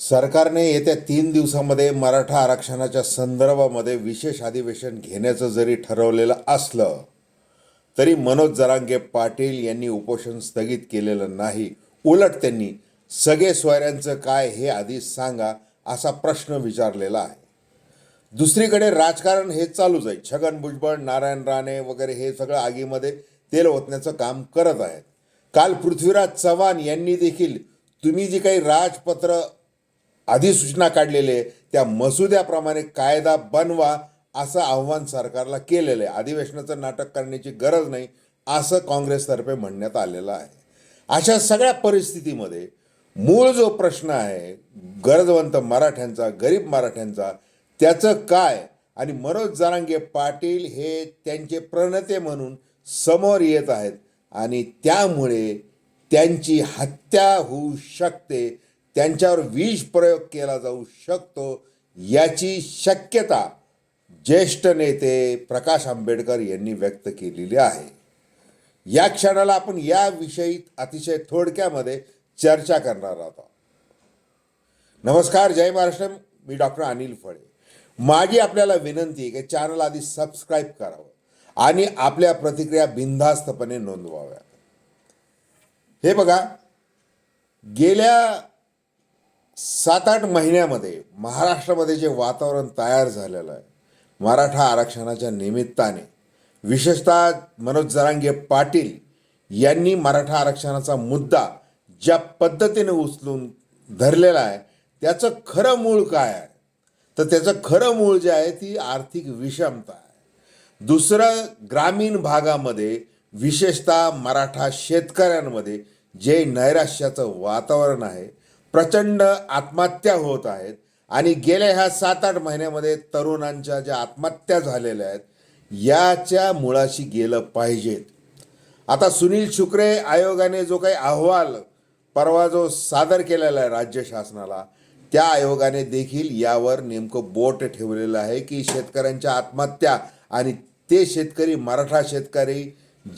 सरकारने येत्या तीन दिवसामध्ये मराठा आरक्षणाच्या संदर्भामध्ये विशेष अधिवेशन घेण्याचं जरी ठरवलेलं असलं तरी मनोज जरांगे पाटील यांनी उपोषण स्थगित केलेलं नाही. उलट त्यांनी सगळे सोयऱ्यांचं काय हे आधी सांगा असा प्रश्न विचारलेला आहे. दुसरीकडे राजकारण हे चालूच आहे. छगन भुजबळ नारायण राणे वगैरे हे सगळं आगीमध्ये तेल ओतण्याचं काम करत आहेत. काल पृथ्वीराज चव्हाण यांनी देखील तुम्ही जी काही राजपत्र अधिसूचना काढलेले आहे. त्या मसुद्याप्रमाणे कायदा बनवा असं आव्हान सरकारला केलेलं आहे. अधिवेशनाचं नाटक करण्याची गरज नाही असं काँग्रेसतर्फे म्हणण्यात आलेलं आहे. अशा सगळ्या परिस्थितीमध्ये मूळ जो प्रश्न आहे गरजवंत मराठ्यांचा गरीब मराठ्यांचा त्याचं काय? आणि मनोज जरांगे पाटील हे त्यांचे प्रणते म्हणून समोर येत आहेत आणि त्यामुळे त्यांची हत्या होऊ शकते त्यांच्यावर विष प्रयोग केला जाऊ शकतो याची शक्यता ज्येष्ठ नेते प्रकाश आंबेडकर यांनी व्यक्त केलेली आहे. या क्षणाला आपण याविषयी अतिशय थोडक्यामध्ये चर्चा करणार आहोत. नमस्कार जय महाराष्ट्र. मी डॉक्टर अनिल फळे. माझी आपल्याला विनंती आहे की चॅनल आधी सबस्क्राईब करावं आणि आपल्या प्रतिक्रिया बिनधास्तपणे नोंदवाव्या हे बघा गेल्या सात आठ महिन्यामध्ये महाराष्ट्रामध्ये जे वातावरण तयार झालेलं आहे मराठा आरक्षणाच्या निमित्ताने विशेषतः मनोज जरांगे पाटील यांनी मराठा आरक्षणाचा मुद्दा ज्या पद्धतीने उचलून धरलेला आहे त्याचं खरं मूळ काय आहे? तर त्याचं खरं मूळ जे आहे ती आर्थिक विषमता आहे. दुसरं ग्रामीण भागामध्ये विशेषतः मराठा शेतकऱ्यांमध्ये जे नैराश्याचं वातावरण आहे प्रचंड आत्महत्या होत आहेत. आणि गेल्या ह्या सात आठ महिन्यामध्ये तरुणांच्या ज्या आत्महत्या झालेल्या आहेत याच्या मुळाशी गेलं पाहिजेत. आता सुनील शुक्रे आयोगाने जो काही अहवाल परवा जो सादर केलेला आहे राज्य शासनाला त्या आयोगाने देखील यावर नेमकं बोट ठेवलेलं आहे की शेतकऱ्यांच्या आत्महत्या आणि ते शेतकरी मराठा शेतकरी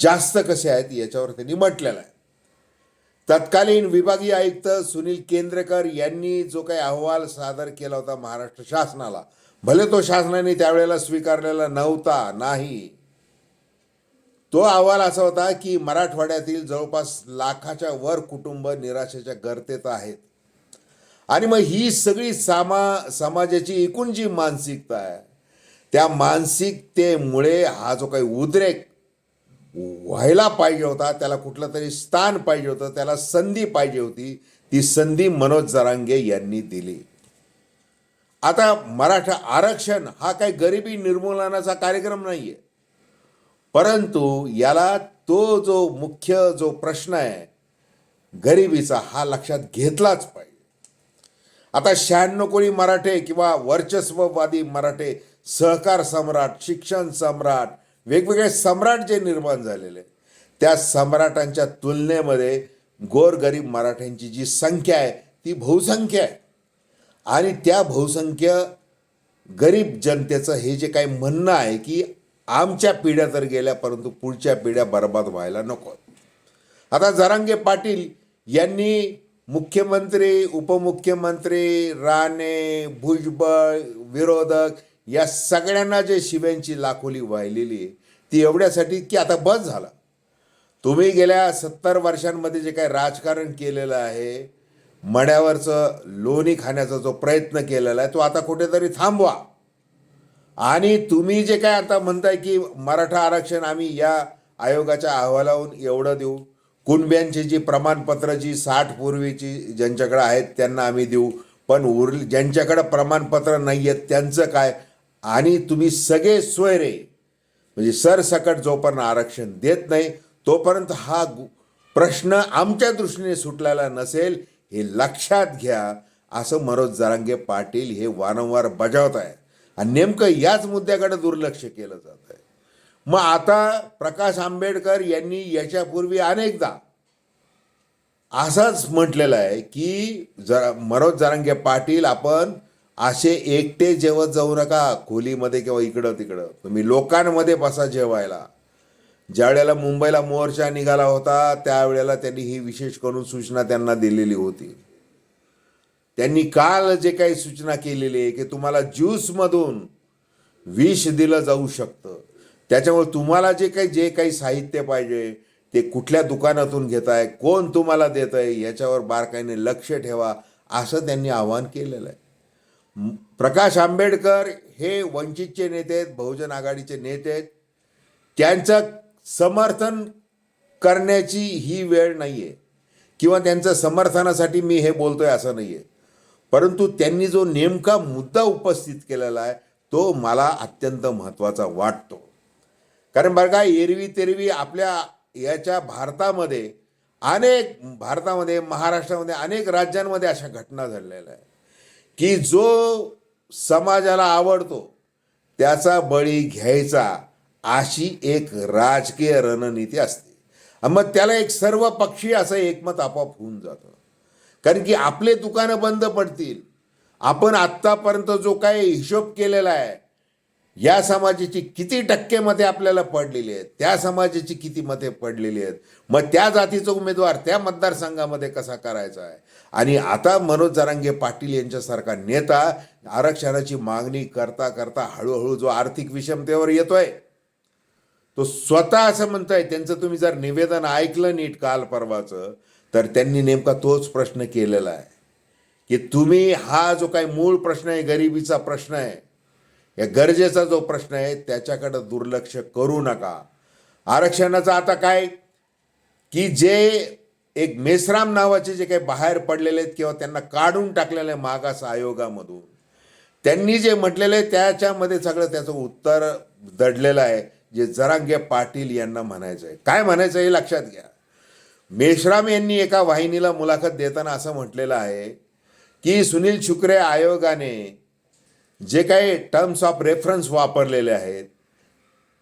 जास्त कसे आहेत याच्यावर त्यांनी म्हटलेलं आहे. तत्कालीन विभागीय आयुक्त सुनील केंद्रेकर यांनी जो काही अहवाल सादर केला होता महाराष्ट्र शासनाला भले तो शासनाने त्यावेळेला स्वीकारलेला नव्हता नाही तो अहवाल असा होता की मराठवाड्यातील जवळपास लाखाच्या वर कुटुंब निराशेच्या गर्तेत आहेत. आणि मग ही सगळी सामा समाजाची एकूण जी मानसिकता आहे त्या मानसिकतेमुळे हा जो काही उद्रेक व्हायला पाहिजे होता त्याला कुठलं तरी स्थान पाहिजे होतं त्याला संधी पाहिजे होती ती संधी मनोज जरांगे यांनी दिली. आता मराठा आरक्षण हा काही गरिबी निर्मूलनाचा कार्यक्रम नाही आहे परंतु याला तो जो मुख्य जो प्रश्न आहे गरिबीचा हा लक्षात घेतलाच पाहिजे. आता शहाण्णव कोळी मराठे किंवा वर्चस्ववादी मराठे सहकार सम्राट शिक्षण सम्राट वेगवेगळे सम्राट जे निर्माण झालेले त्या सम्राटांच्या तुलनेमध्ये गोरगरीब मराठ्यांची जी संख्या आहे ती बहुसंख्य आहे. आणि त्या बहुसंख्य गरीब जनतेचं हे जे काही म्हणणं आहे की आमच्या पिढ्या तर गेल्या परंतु पुढच्या पिढ्या बर्बाद व्हायला नको. आता जरांगे पाटील यांनी मुख्यमंत्री उपमुख्यमंत्री राणे भुजबळ विरोधक या सगळ्यांना जे शिव्यांची लाखोली वाहिलेली आहे ती एवढ्यासाठी की आता बस झाला. तुम्ही गेल्या सत्तर वर्षांमध्ये जे काही राजकारण केलेलं आहे मड्यावरचं लोणी खाण्याचा जो प्रयत्न केलेला आहे तो आता कुठेतरी थांबवा. आणि तुम्ही जे काय आता म्हणताय की मराठा आरक्षण आम्ही या आयोगाच्या अहवालावरून एवढं देऊ कुणब्यांची जी प्रमाणपत्र जी साठ पूर्वीची ज्यांच्याकडे आहेत त्यांना आम्ही देऊ पण उरली ज्यांच्याकडं प्रमाणपत्र नाही आहेत त्यांचं काय? आणि तुम्ही सगळे सोयरे म्हणजे सरसकट जोपर्यंत आरक्षण देत नाही तोपर्यंत हा प्रश्न आमच्या दृष्टीने सुटलेला नसेल हे लक्षात घ्या. असं मनोज जरांगे पाटील हे वारंवार बजावत आहे आणि नेमकं याच मुद्द्याकडे दुर्लक्ष केलं जात आहे. मग आता प्रकाश आंबेडकर यांनी याच्यापूर्वी अनेकदा असंच म्हटलेलं आहे की जरा मनोज जरांगे पाटील आपण असे एकटे जेवत जाऊ नका खोलीमध्ये किंवा इकडं तिकडं. तुम्ही लोकांमध्ये बसा जेवायला. ज्यावेळेला मुंबईला मोर्चा निघाला होता त्यावेळेला त्यांनी ही विशेष करून सूचना त्यांना दिलेली होती. त्यांनी काल जे काही सूचना केलेली आहे की तुम्हाला ज्यूसमधून विष दिलं जाऊ शकतं. त्याच्यामुळे तुम्हाला जे काही जे काही साहित्य पाहिजे ते कुठल्या दुकानातून घेताय कोण तुम्हाला देत आहे याच्यावर बारकाईने लक्ष ठेवा असं त्यांनी आवाहन केलेलं आहे. प्रकाश आंबेडकर हे वंचितचे नेते आहेत बहुजन आघाडीचे नेते आहेत. त्यांचं समर्थन करण्याची ही वेळ नाही आहे किंवा त्यांचं समर्थनासाठी मी हे बोलतोय असं नाही आहे परंतु त्यांनी जो नेमका मुद्दा उपस्थित केलेला आहे तो मला अत्यंत महत्त्वाचा वाटतो. कारण बरं का एरवी तेरवी आपल्या याच्या भारतामध्ये अनेक भारतामध्ये महाराष्ट्रामध्ये अनेक राज्यांमध्ये अशा घटना झालेल्या आहे की जो समाजाला आवडतो त्याचा बळी घ्यायचा अशी एक राजकीय रणनीती असते. मग त्याला एक सर्व पक्षी असं एकमत आपोआप होऊन जातं. कारण की आपले दुकानं बंद पडतील. आपण आत्तापर्यंत जो काही हिशोब केलेला आहे या समाजाची किती टक्के मते आपल्याला पडलेली आहेत त्या समाजाची किती मते पडलेली आहेत मग त्या जातीचा उमेदवार त्या मतदारसंघामध्ये कसा करायचा आहे? आणि आता मनोज जरांगे पाटील यांच्यासारखा नेता आरक्षणाची मागणी करता करता हळूहळू जो आर्थिक विषमतेवर येतोय तो स्वतः असं म्हणताय त्यांचं तुम्ही जर निवेदन ऐकलं नीट काल परवाचं तर त्यांनी नेमका तोच प्रश्न केलेला आहे की तुम्ही हा जो काही मूळ प्रश्न आहे गरिबीचा प्रश्न आहे या गरजेचा जो प्रश्न आहे त्याच्याकडे दुर्लक्ष करू नका. आरक्षणाचं आता काय की जे एक मेसराम नावाचे जे काही बाहेर पडलेले आहेत किंवा त्यांना काढून टाकलेलं आहे मागास आयोगामधून त्यांनी जे म्हटलेलं आहे त्याच्यामध्ये सगळं त्याचं उत्तर दडलेलं आहे जे जरांगे पाटील यांना म्हणायचं आहे. काय म्हणायचं हे लक्षात घ्या. मेश्राम यांनी एका वाहिनीला मुलाखत देताना असं म्हटलेलं आहे की सुनील शुक्रे आयोगाने जे काही टर्म्स ऑफ रेफरन्स वापरलेले आहेत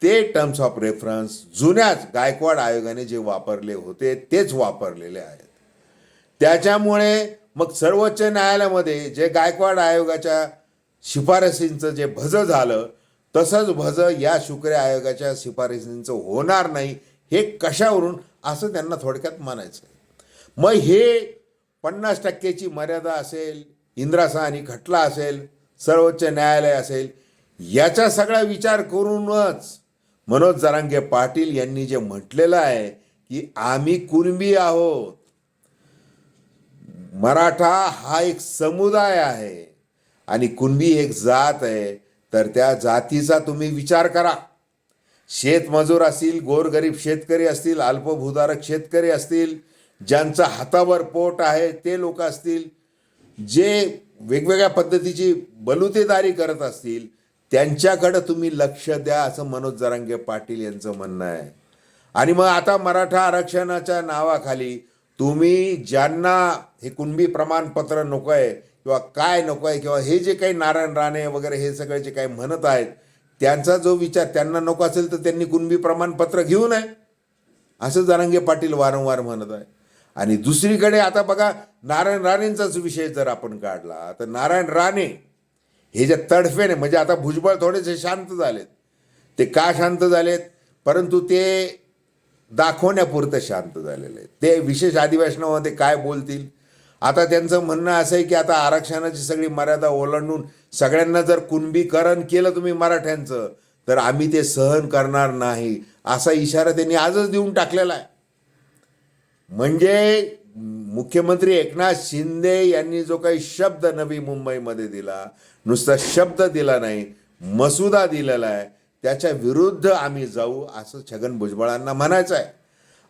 ते टर्म्स ऑफ रेफरन्स जुन्याच गायकवाड आयोगाने जे वापरले होते तेच वापरलेले आहेत. त्याच्यामुळे मग सर्वोच्च न्यायालयामध्ये जे गायकवाड आयोगाच्या शिफारसींचं जे भज झालं तसंच भज या शुक्र आयोगाच्या शिफारसींचं होणार नाही हे कशावरून असं त्यांना थोडक्यात म्हणायचं आहे मग हे पन्नास टक्केची मर्यादा असेल इंद्रासा आणि खटला असेल सर्वोच्च न्यायालय असेल याचा सगळा विचार करूनच मनोज जरांगे पाटील यांनी जे म्हटलेलं आहे की आम्ही कुणबी आहोत. मराठा हा एक समुदाय आहे आणि कुणबी एक जात आहे तर त्या जातीचा तुम्ही विचार करा. शेतमजूर असतील गोरगरीब शेतकरी असतील अल्पभूधारक शेतकरी असतील ज्यांचं हातावर पोट आहे ते लोक असतील जे वेगवेगळ्या पद्धतीची बलुतेदारी करत असतील त्यांच्याकडं तुम्ही लक्ष द्या असं मनोज जरांगे पाटील यांचं म्हणणं आहे. आणि मग आता मराठा आरक्षणाच्या नावाखाली तुम्ही ज्यांना हे कुणबी प्रमाणपत्र नको आहे किंवा काय नको आहे किंवा हे जे काही नारायण राणे वगैरे हे सगळे जे काही म्हणत आहेत त्यांचा जो विचार त्यांना नको असेल तर त्यांनी कुणबी प्रमाणपत्र घेऊ नये. असं जरांगे पाटील वारंवार म्हणत आहे. आणि दुसरीकडे आता बघा नारायण राणेंचाच विषय जर आपण काढला तर नारायण राणे हे जे तडफेने म्हणजे आता भुजबळ थोडेसे शांत झालेत. ते का शांत झालेत? परंतु ते दाखवण्यापुरतं शांत झालेले आहेत. ते विशेष अधिवेशनामध्ये काय बोलतील? आता त्यांचं म्हणणं असं आहे की आता आरक्षणाची सगळी मर्यादा ओलांडून सगळ्यांना जर कुणबीकरण केलं तुम्ही मराठ्यांचं तर आम्ही ते सहन करणार नाही असा इशारा त्यांनी आजच देऊन टाकलेला आहे. म्हणजे मुख्यमंत्री एकनाथ शिंदे यांनी जो काही शब्द नवी मुंबईमध्ये दिला नुसता शब्द दिला नाही मसुदा दिलेला आहे त्याच्या विरुद्ध आम्ही जाऊ असं छगन भुजबळांना म्हणायचं आहे.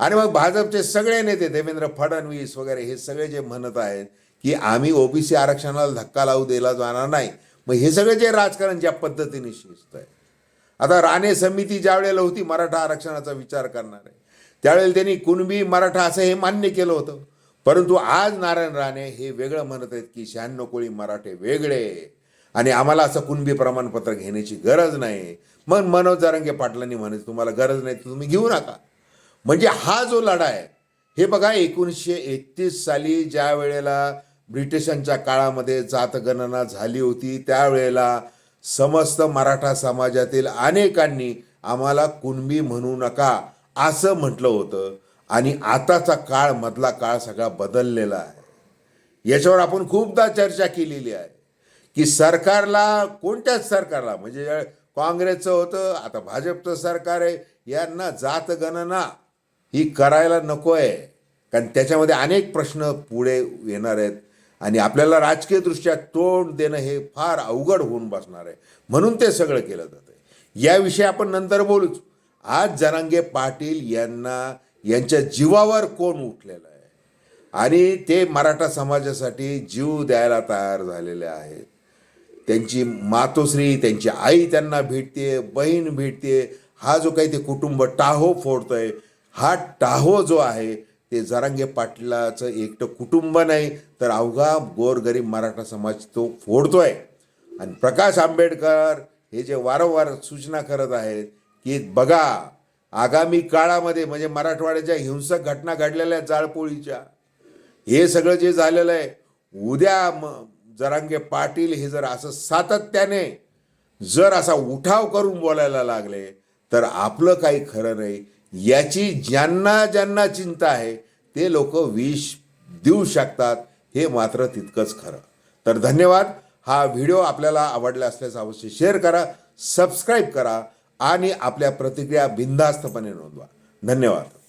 आणि मग भाजपचे सगळे नेते देवेंद्र फडणवीस वगैरे हे सगळे जे म्हणत आहेत की आम्ही ओबीसी आरक्षणाला धक्का लावू दिला जाणार नाही. मग हे सगळे जे राजकारण ज्या पद्धतीने शिजत आहे. आता राणे समिती ज्या वेळेला होती मराठा आरक्षणाचा विचार करणार आहे त्यावेळेला त्यांनी कुणबी मराठा असं हे मान्य केलं होतं. परंतु आज नारायण राणे हे वेगळं म्हणत आहेत की शहाण्णव कोळी मराठे वेगळे. आणि आम्हाला असं कुणबी प्रमाणपत्र घेण्याची गरज नाही. मग मनोज जारंगे पाटलांनी म्हणायचं तुम्हाला गरज नाही तर तुम्ही घेऊ नका. म्हणजे हा जो लढा आहे हे बघा एकोणीसशे एकतीस साली ज्या वेळेला ब्रिटिशांच्या काळामध्ये जातगणना झाली होती त्यावेळेला समस्त मराठा समाजातील अनेकांनी आम्हाला कुणबी म्हणू नका असं म्हटलं होतं. आणि आताचा काळ मधला काळ सगळा बदललेला आहे. याच्यावर आपण खूपदा चर्चा केलेली आहे की सरकारला कोणत्याच सरकारला म्हणजे काँग्रेसचं होतं आता भाजपचं सरकार आहे यांना जात गणना ही करायला नको आहे कारण त्याच्यामध्ये अनेक प्रश्न पुढे येणार आहेत आणि आपल्याला राजकीयदृष्ट्या तोंड देणं हे फार अवघड होऊन बसणार आहे. म्हणून ते सगळं केलं जातं याविषयी आपण नंतर बोलूच. आज जरांगे पाटील यांना यांच्या जीवावर कोण उठलेलं आहे? आणि ते मराठा समाजासाठी जीव द्यायला तयार झालेले आहेत. त्यांची मातोश्री त्यांची आई त्यांना भेटते बहीण भेटते हा जो काही ते कुटुंब टाहो फोडतोय हा टाहो जो आहे ते जरांगे पाटलाचं एकटं कुटुंब नाही तर अवघा गोरगरीब मराठा समाज तो फोडतोय. आणि प्रकाश आंबेडकर हे जे वारंवार सूचना करत आहेत की बघा आगामी काळामध्ये म्हणजे मराठवाड्याच्या हिंसक घटना घडलेल्या आहेत जाळपोळीच्या. हे सगळं जे झालेलं आहे उद्या म जरांगे पाटील हे जर असं सातत्याने जर असा उठाव करून बोलायला लागले तर आपलं काही खरं नाही. याची ज्यांना ज्यांना चिंता आहे ते लोक विष देऊ शकतात हे मात्र तितकंच खरं. तर धन्यवाद. हा व्हिडिओ आपल्याला आवडला असल्यास अवश्य शेअर करा सबस्क्राईब करा. आणि आपल्या प्रतिक्रिया बिनधास्तपणे नोंदवा. धन्यवाद.